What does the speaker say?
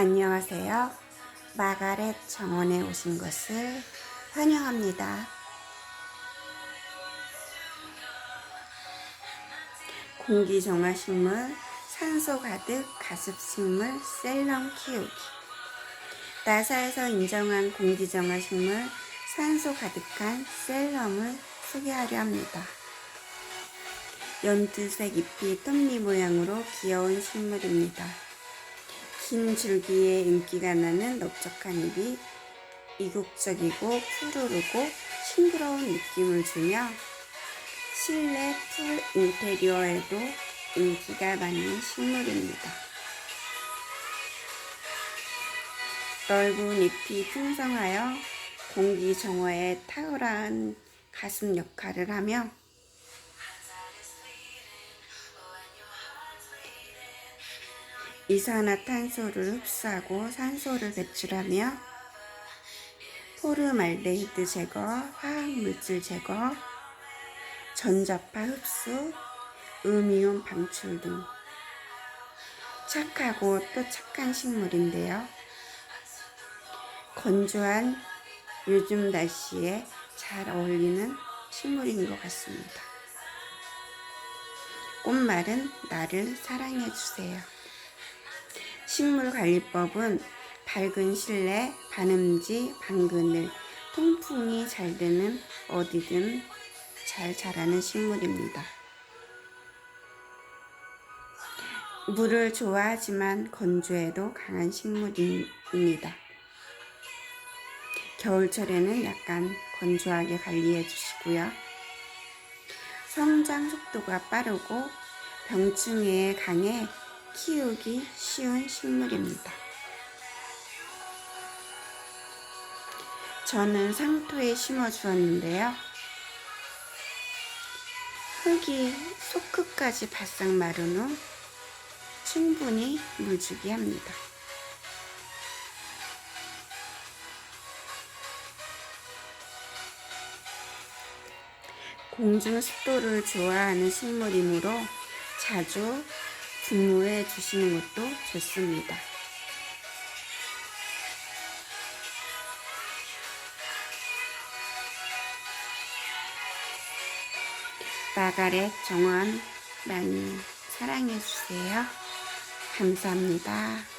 안녕하세요. 마가렛 정원에 오신 것을 환영합니다. 공기 정화 식물, 산소 가득 가습 식물, 셀럼 키우기. 나사에서 인정한 공기 정화 식물, 산소 가득한 셀럼을 소개하려 합니다. 연두색 잎이 톱니 모양으로 귀여운 식물입니다. 긴 줄기에 인기가 나는 넓적한 잎이 이국적이고 푸르르고 싱그러운 느낌을 주며 실내 풀 인테리어에도 인기가 많은 식물입니다. 넓은 잎이 풍성하여 공기 정화에 탁월한 가슴 역할을 하며 이산화탄소를 흡수하고 산소를 배출하며 포르말데히드 제거, 화학물질 제거, 전자파 흡수, 음이온 방출 등 착하고 또 착한 식물인데요. 건조한 요즘 날씨에 잘 어울리는 식물인 것 같습니다. 꽃말은 나를 사랑해 주세요. 식물관리법은 밝은 실내, 반음지, 방그늘, 통풍이 잘 되는 어디든 잘 자라는 식물입니다. 물을 좋아하지만 건조에도 강한 식물입니다. 겨울철에는 약간 건조하게 관리해 주시고요. 성장 속도가 빠르고 병충해에 강해 키우기 쉬운 식물입니다. 저는 상토에 심어 주었는데요. 흙이 속끝까지 바싹 마른 후 충분히 물주기 합니다. 공중 습도를 좋아하는 식물이므로 자주 분무해 주시는 것도 좋습니다. 마가렛 정원 많이 사랑해 주세요. 감사합니다.